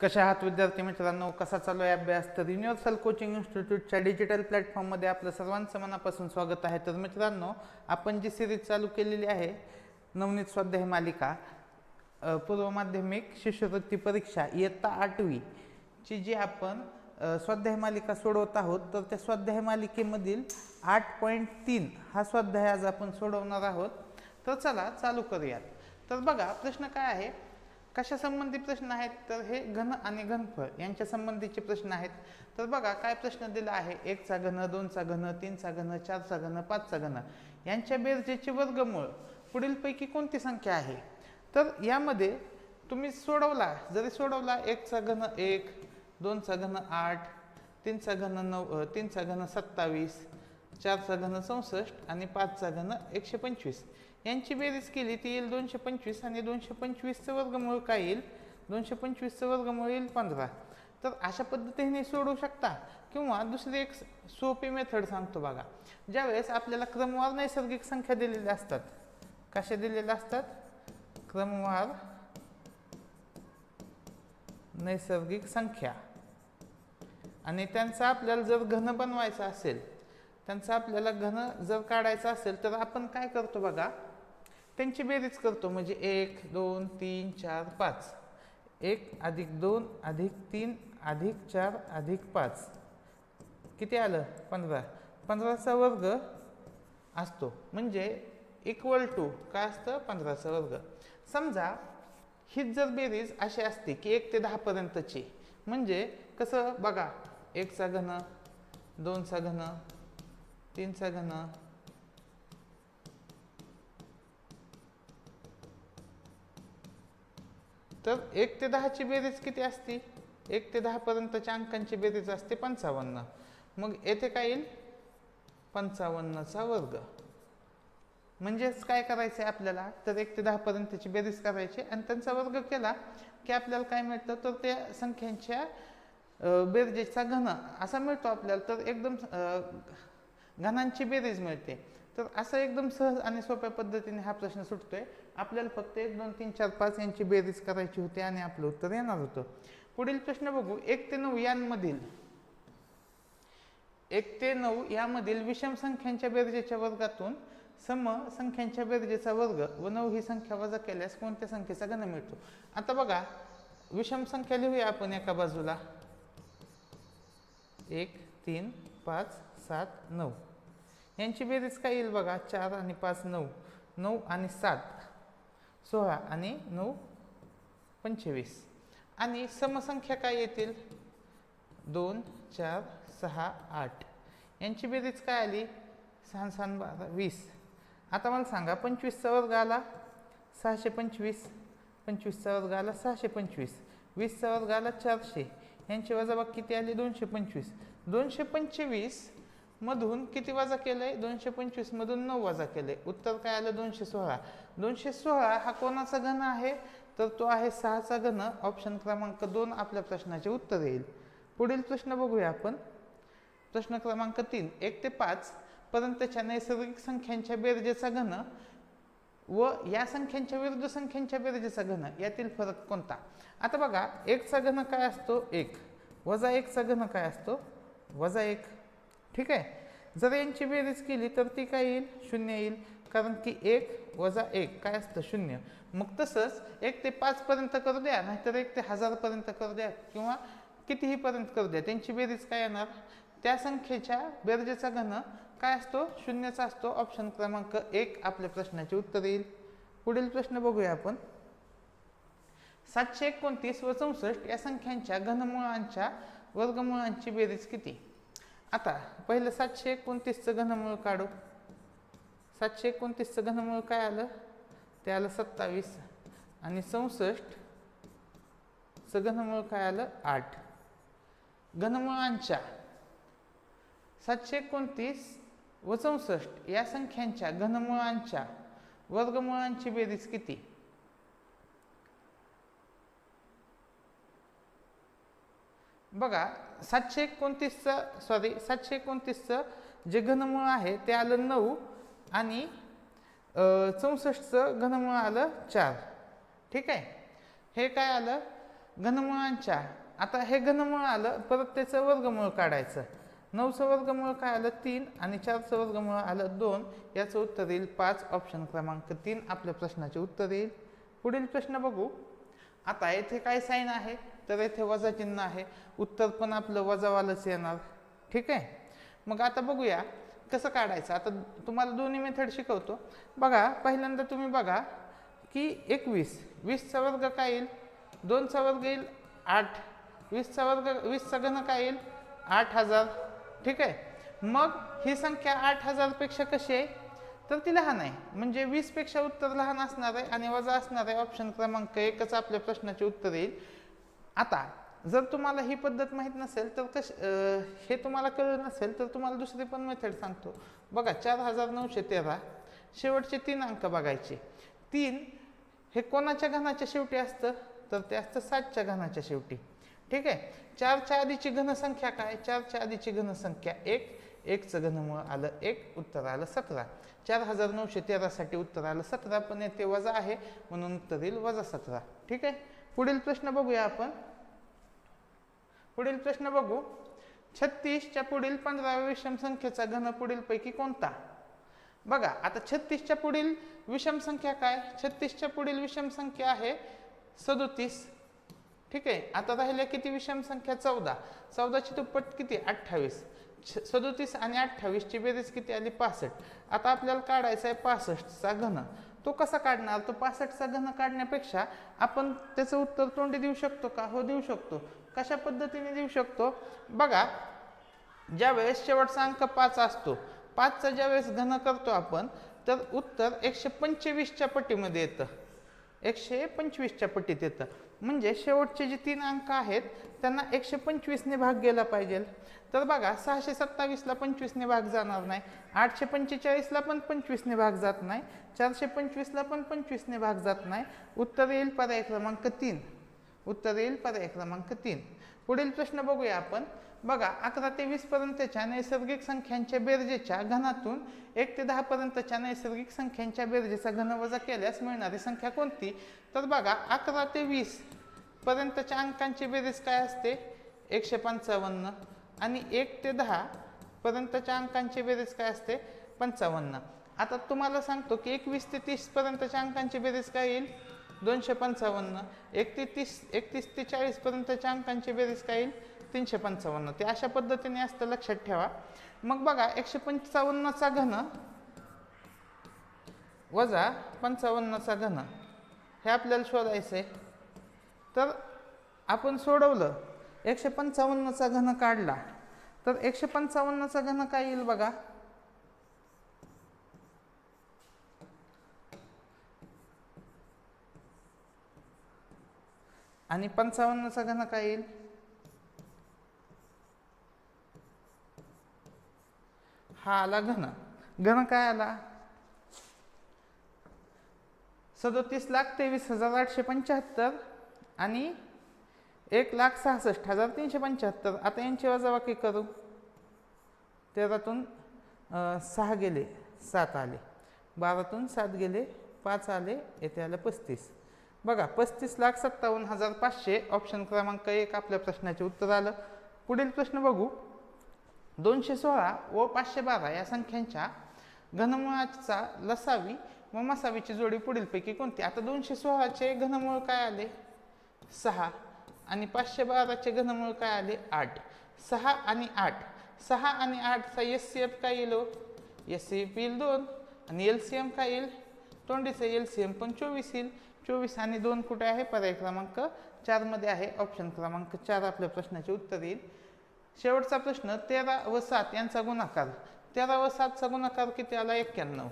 कशा आहात विद्यार्थी मित्रांनो? कसा चालू आहे अभ्यास? तर युनिव्हर्सल कोचिंग इन्स्टिट्यूटच्या डिजिटल प्लॅटफॉर्ममध्ये आपलं सर्वांचं मनापासून स्वागत आहे. तर मित्रांनो आपण जी सिरीज चालू केलेली आहे नवनीत स्वाध्याय मालिका पूर्व माध्यमिक शिष्यवृत्ती परीक्षा इयत्ता आठवीची जी आपण स्वाध्याय मालिका सोडवत आहोत तर त्या स्वाध्याय मालिकेमधील आठ पॉईंट तीन हा स्वाध्याय आज आपण सोडवणार आहोत. तर चला चालू करूयात. तर बघा प्रश्न काय आहे? कशासंबंधी प्रश्न आहेत? तर हे घन आणि घनफळ यांच्या संबंधीचे प्रश्न आहेत. तर बघा काय प्रश्न दिला आहे? एकचा घन दोनचा घन तीनचा घन चारचा घन पाचचा घन. यांच्या बेरजेचे वर्गमूळ पुढीलपैकी कोणती संख्या आहे? तर यामध्ये तुम्ही सोडवला जरी सोडवला एकचा घन एक दोनचा घन आठ तीनचा घन नऊ तीनचा घन सत्तावीस चारचा घन चौसष्ट आणि पाचचा घन एकशे पंचवीस. यांची बेरीज केली ती येईल दोनशे पंचवीस आणि दोनशे पंचवीसचं वर्गमूळ काय येईल? दोनशे पंचवीसचं वर्गमूळ येईल पंधरा. तर अशा पद्धतीने सोडवू शकता किंवा दुसरी एक सोपी मेथड सांगतो बघा. ज्यावेळेस आपल्याला क्रमवार नैसर्गिक संख्या दिलेल्या असतात. कशा दिलेल्या असतात? क्रमवार नैसर्गिक संख्या. आणि त्यांचा आपल्याला जर घन बनवायचा असेल त्यांचा आपल्याला घन जर काढायचा असेल तर आपण काय करतो बघा? त्यांची बेरीज करतो म्हणजे एक दोन तीन चार पाच. एक अधिक दोन अधिक तीन अधिक चार अधिक पाच. किती आलं? पंधरा. पंधराचा वर्ग असतो. म्हणजे इक्वल टू काय असतं? पंधराचा वर्ग. समजा हीच जर बेरीज अशी असते की एक ते दहापर्यंतची म्हणजे कसं? बघा एकचा घन दोनचा घन तीनचा घन तर एक ते दहाची बेरीज किती असते? एक ते दहापर्यंतच्या अंकांची बेरीज असते पंचावन्न. मग येथे काय येईल? पंचावन्नचा वर्ग. म्हणजेच काय करायचं आहे आपल्याला? तर एक ते दहापर्यंतची बेरीज करायची आणि त्यांचा वर्ग केला की आपल्याला काय मिळतं? तर त्या संख्यांच्या बेरजेचा घन असा मिळतो आपल्याला. तर एकदम घनांची बेरीज मिळते. तर असं एकदम सहज आणि सोप्या पद्धतीने हा प्रश्न सुटतोय. आपल्याला फक्त एक दोन तीन चार पाच यांची बेरीज करायची होती आणि आपलं उत्तर येणार होतं. पुढील प्रश्न बघू. एक ते नऊ यांमधील एक ते नऊ यामधील विषम संख्यांच्या बेरजेच्या वर्गातून सम संख्यांच्या बेरजेचा वर्ग व नऊ ही संख्या वजा केल्यास कोणत्या संख्येचा गण मिळतो? आता बघा विषम संख्या लिहूया आपण एका बाजूला. एक तीन पाच सात नऊ. यांची बेरीज काय येईल बघा? चार आणि पाच नऊ. नऊ आणि सात. सोळा आणि नऊ पंचवीस. आणि समसंख्या काय येतील? दोन चार सहा आठ. यांची बेरीज काय आली? सहा सहा बारा वीस. आता मला सांगा पंचवीसचा वर्ग आला? सहाशे पंचवीस. पंचवीसचा वर्ग आला सहाशे पंचवीस. वीसचा वर्ग आला चारशे. यांची वजाबाग किती आली? दोनशे पंचवीस. दोनशे पंचवीस मधून किती वजा केलं आहे दोनशे पंचवीसमधून नऊ वजा केलं आहे उत्तर काय आलं? दोनशे सोळा. दोनशे सोळा हा कोणाचा घन आहे? तर तो आहे सहाचा घन. ऑप्शन क्रमांक दोन आपल्या प्रश्नाचे उत्तर येईल. पुढील प्रश्न बघूया आपण. प्रश्न क्रमांक तीन. एक ते पाच पर्यंतच्या नैसर्गिक संख्यांच्या बेरजेचा घन व या संख्यांच्या विरुद्ध संख्यांच्या बेरजेचा घन. यातील फरक कोणता? आता बघा एकचा घन काय असतो? एक. वजा एकचा घन काय असतो? वजा एक. ठीक आहे? जर यांची बेरीज केली तर ती काय येईल? शून्य येईल. कारण की एक वजा एक काय असतं? शून्य. मग तसंच एक ते पाचपर्यंत करू द्या नाहीतर एक ते हजारपर्यंत करू द्या किंवा कितीही पर्यंत करू द्या. त्यांची बेरीज काय येणार? त्या संख्येच्या बेरजेचा घन काय असतो? शून्याचा असतो. ऑप्शन क्रमांक एक आपल्या प्रश्नाचे उत्तर येईल. पुढील प्रश्न बघूया आपण. सातशे एकोणतीस व चौसष्ट या संख्यांच्या घनमुळांच्या वर्गमुळांची बेरीज किती? आता पहिलं सातशे एकोणतीसचं घनमूळ काढू. सातशे एकोणतीसचं घनमूळ काय आलं? ते आलं सत्तावीस. आणि चौसष्टचं घनमूळ काय आलं? आठ. घनमुळांच्या सातशे एकोणतीस व चौसष्ट या संख्यांच्या घनमुळांच्या वर्गमुळांची बेरीज किती? बघा सातशे एकोणतीसचं सॉरी सातशे एकोणतीसचं जे घनमूळ आहे ते आलं नऊ आणि चौसष्टचं घनमूळ आलं चार. ठीक आहे? हे काय आलं? घनमुळांच्या आता हे घनमूळ आलं परत त्याचं वर्गमूळ काढायचं. नऊचं वर्गमूळ काय आलं? तीन आणि चारचं वर्गमूळ आलं दोन. याचं उत्तर येईल पाच ऑप्शन क्रमांक तीन. आपल्या प्रश्नाचे उत्तर येईल. पुढील प्रश्न बघू. आता येथे काय साईन आहे? तर येथे वजा चिन्ह आहे. उत्तर पण आपलं वजावालंच येणार. ठीक आहे? मग आता बघूया कसं काढायचं. आता तुम्हाला दोन्ही मेथड शिकवतो. बघा पहिल्यांदा तुम्ही बघा की एकवीस. वीसचा वर्ग काय येईल? दोनचा वर्ग येईल आठ. वीसचा वर्ग वीसचा घन काय येईल? आठ हजार. ठीक आहे? मग ही संख्या आठ हजारपेक्षा कशी आहे? तर ती लहान आहे. म्हणजे वीसपेक्षा उत्तर लहान असणार आहे आणि वजा असणार आहे. ऑप्शन क्रमांक एकच आपल्या प्रश्नाचे उत्तर येईल. आता जर तुम्हाला ही पद्धत माहीत नसेल तर कश हे तुम्हाला कळलं नसेल तर तुम्हाला दुसरी पण मेथड सांगतो. बघा चार हजार नऊशे तेरा शेवटचे तीन अंक बघायचे. तीन हे कोणाच्या घनाच्या शेवटी असतं? तर ते असतं सातच्या घनाच्या शेवटी. ठीक आहे? चारच्या आधीची घनसंख्या काय? चारच्या आधीची घनसंख्या एक एकचं घनमूळ आलं एक उत्तर आलं सतरा. चार हजार नऊशे तेरासाठी उत्तर आलं सतरा पण येथे वजा आहे म्हणून उत्तर येईल वजा सतरा. ठीक आहे? पुढील प्रश्न बघूया आपण. पुढील प्रश्न बघू. छत्तीसच्या पुढील पंधराव्या विषम संख्येचा घन पुढीलपैकी कोणता? बघा आता छत्तीसच्या पुढील विषम संख्या काय? छत्तीसच्या पुढील विषम संख्या आहे सदोतीस. ठीक आहे? आता राहिल्या किती विषम संख्या? चौदा. चौदाची दुप्पट किती? अठ्ठावीस. सदोतीस आणि अठ्ठावीसची बेरीज किती आली? पासष्ट. आता आपल्याला काढायचा आहे पासष्टचा घन. तो कसा काढणार? तो पासष्टचा घन काढण्यापेक्षा आपण त्याचं उत्तर तोंडी देऊ शकतो का? हो देऊ शकतो. कशा पद्धतीने देऊ शकतो? बघा ज्या वेळेस शेवटचा अंक पाच असतो पाचचा ज्या वेळेस घन करतो आपण तर उत्तर एकशे पंचवीसच्या पट्टीमध्ये येतं. एकशे पंचवीसच्या पटीत येतं. म्हणजे शेवटचे जे तीन अंक आहेत त्यांना एकशे पंचवीसने भाग गेला पाहिजे. तर बघा सहाशे सत्तावीसला पंचवीसने भाग जाणार नाही आठशे पंचेचाळीसला पण पंचवीसने भाग जात नाही चारशे पंचवीसला पण पंचवीसने भाग जात नाही. उत्तर येईल पर्याय क्रमांक तीन. उत्तर येईल पर्याय क्रमांक तीन. पुढील प्रश्न बघूया आपण. बघा अकरा ते वीस पर्यंतच्या नैसर्गिक संख्यांच्या बेरजेच्या घनातून एक ते दहा पर्यंतच्या नैसर्गिक संख्यांच्या बेरजेचा घन वजा केल्यास मिळणारी संख्या कोणती? तर बघा अकरा ते वीस पर्यंतच्या अंकांची बेरीज काय असते? एकशे पंचावन्न आणि एक ते दहा पर्यंतच्या अंकांची बेरीज काय असते? पंचावन्न. आता तुम्हाला सांगतो की एकवीस ते तीस पर्यंतच्या अंकांची बेरीज काय येईल? दोनशे पंचावन्न. एक ते तीस एकतीस ते चाळीसपर्यंतच्या अंकांची बेरीज काय येईल? तीनशे पंचावन्न. ते अशा पद्धतीने असतं लक्षात ठेवा. मग बघा एकशे पंचावन्नचा घन वजा पंचावन्नचा घन. हे आपल्याला शोधायचं आहे तर आपण सोडवलं. एकशे पंचावन्नचा घन काढला. तर एकशे पंचावन्नचा घन काय येईल बघा? आणि पंचावन्नचा घन काय येईल? हा आला घन. घन काय आला? सदोतीस लाख तेवीस हजार आठशे पंच्याहत्तर आणि एक लाख सहासष्ट हजार तीनशे पंच्याहत्तर. आता यांची वजाबाकी करू. तेरातून सहा गेले सात आले. बारातून सात गेले पाच आले येथे आलं पस्तीस. बघा पस्तीस लाख सत्तावन्न हजार पाचशे ऑप्शन क्रमांक एक आपल्या प्रश्नाचे उत्तर आलं. पुढील प्रश्न बघू. दोनशे सोळा व पाचशे बारा या संख्यांच्या घनमुळाचा लसावी व मसावीची जोडी पुढीलपैकी कोणती? आता दोनशे सोळाचे घनमूळ काय आले? सहा. आणि पाचशे बाराचे घनमूळ काय आले? आठ. सहा आणि आठ. सहा आणि आठचा एस सी एफ काय येईल एस सी एफ येईल दोन. आणि एल सी एम काय येईल? तोंडीचं एल सी एम पण चोवीस येईल. चोवीस आणि दोन कुठे आहे? पर्याय क्रमांक चारमध्ये आहे ऑप्शन क्रमांक चार आपल्या प्रश्नाचे उत्तर येईल. शेवटचा प्रश्न तेरा व सात यांचा गुणाकार. तेरा व सातचा गुणाकार किती आला? एक्क्याण्णव.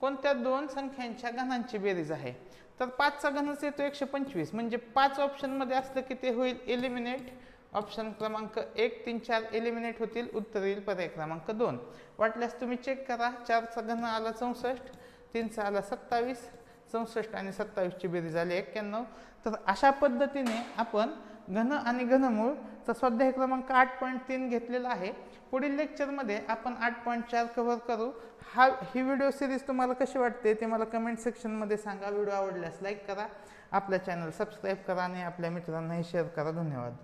कोणत्या दोन संख्यांच्या घनांची बेरीज आहे? तर पाचचा घनच येतो एकशे पंचवीस. म्हणजे पाच ऑप्शनमध्ये असलं की ते होईल एलिमिनेट ऑप्शन क्रमांक एक तीन चार एलिमिनेट होतील. उत्तर येईल पर्याय क्रमांक दोन. वाटल्यास तुम्ही चेक करा. चारचा घन आला चौसष्ट तीनचा आला सत्तावीस चौसष्ट आणि सत्तावीसची बेरीज झाली एक्क्याण्णव. तर अशा पद्धतीने आपण घन आणि घनमूळचा स्वाध्याय क्रमांक आठ पॉईंट तीन घेतलेला आहे. पुढील लेक्चरमध्ये आपण आठ पॉईंट चार कव्हर करू. हा ही व्हिडिओ सिरीज तुम्हाला कशी वाटते ते मला कमेंट सेक्शनमध्ये सांगा. व्हिडिओ आवडल्यास लाईक करा. आपल्या चॅनल सबस्क्राईब करा आणि आपल्या मित्रांनाही शेअर करा. धन्यवाद.